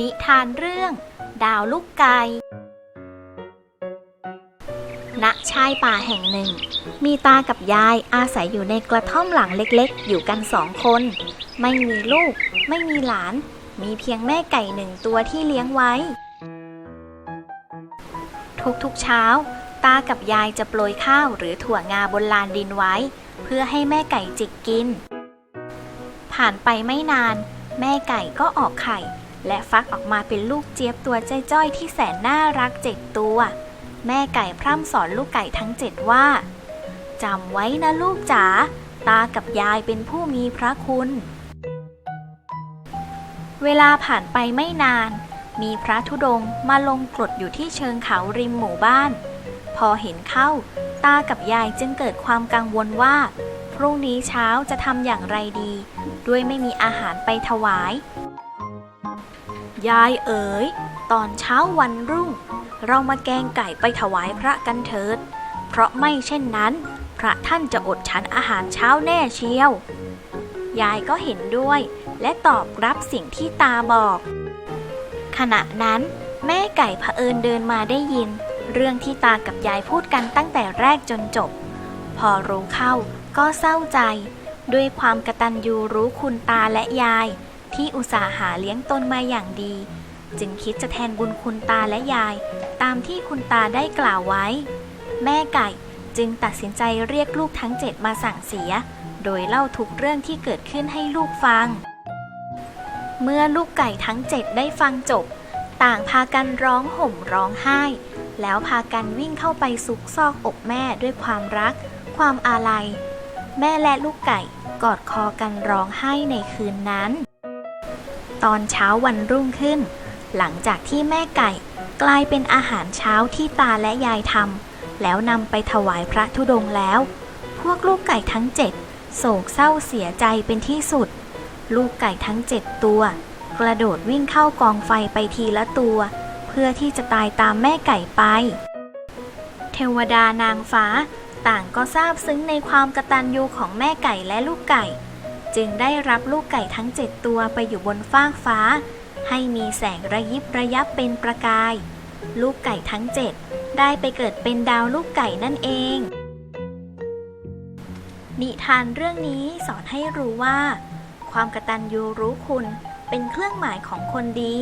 นิทานเรื่อง ดาวลูกไก่ณชายป่าแห่งหนึ่ง มีตากับยายอาศัยอยู่ในกระท่อมหลังเล็กๆ อยู่กันสองคน ไม่มีลูก ไม่มีหลาน มีเพียงแม่ไก่หนึ่งตัวที่เลี้ยงไว้ ทุกๆเช้า ตากับยายจะโปรยข้าวหรือถั่วงาบนลานดินไว้ เพื่อให้แม่ไก่จิกกิน ผ่านไปไม่นาน แม่ไก่ก็ออกไข่ และฟักออกมาเป็นลูกเจี๊ยบตัวจ้อยๆ ที่แสนน่ารักเจ็ดตัว แม่ไก่พร่ำสอนลูกไก่ทั้งเจ็ดว่าจำไว้นะลูกจ๋าตากับยายเป็นผู้มีพระคุณ เวลาผ่านไปไม่นาน มีพระธุดงค์มาลงกรดอยู่ที่เชิงเขาริมหมู่บ้าน พอเห็นเข้า ตากับยายจึงเกิดความกังวลว่า พรุ่งนี้เช้าจะทำอย่างไรดี ด้วยไม่มีอาหารไปถวาย ยายเอ๋ย ตอนเช้าวันรุ่ง เรามาแกงไก่ไปถวายพระกันเถิด เพราะไม่เช่นนั้น พระท่านจะอดฉันอาหารเช้าแน่เชียว ยายก็เห็นด้วย และตอบรับสิ่งที่ตาบอก ขณะนั้น แม่ไก่เผอิญเดินมาได้ยิน เรื่องที่ตากับยายพูดกันตั้งแต่แรกจนจบ พอรู้เข้าก็เศร้าใจ ด้วยความกระตัญญูรู้คุณตาและยาย ที่อุตส่าห์หาเลี้ยงตนมาอย่างดี จึงคิดจะแทนบุญคุณตาและยาย ตามที่คุณตาได้กล่าวไว้ แม่ไก่จึงตัดสินใจเรียกลูกทั้งเจ็ดมาสั่งเสีย โดยเล่าทุกเรื่องที่เกิดขึ้นให้ลูกฟัง เมื่อลูกไก่ทั้งเจ็ดได้ฟังจบ ต่างพากันร้องห่มร้องไห้ แล้วพากันวิ่งเข้าไปซุกซอกอกแม่ด้วยความรัก ความอาลัย แม่และลูกไก่กอดคอกันร้องไห้ในคืนนั้น ตอนเช้าวันรุ่งขึ้น หลังจากที่แม่ไก่กลายเป็นอาหารเช้าที่ตาและยายทำแล้วนำไปถวายพระธุดงค์แล้ว พวกลูกไก่ทั้งเจ็ดโศกเศร้าเสียใจเป็นที่สุด ลูกไก่ทั้งเจ็ดตัว กระโดดวิ่งเข้ากองไฟไปทีละตัว เพื่อที่จะตายตามแม่ไก่ไป เทวดานางฟ้า ต่างก็ทราบซึ้งในความกตัญญูของแม่ไก่และลูกไก่ จึงได้รับลูกไก่ทั้งเจ็ดตัวไปอยู่บนฟากฟ้า ให้มีแสงระยิบระยับเป็นประกาย ลูกไก่ทั้งเจ็ดได้ไปเกิดเป็นดาวลูกไก่นั่นเอง นิทานเรื่องนี้สอนให้รู้ว่า ความกตัญญูรู้คุณเป็นเครื่องหมายของคนดี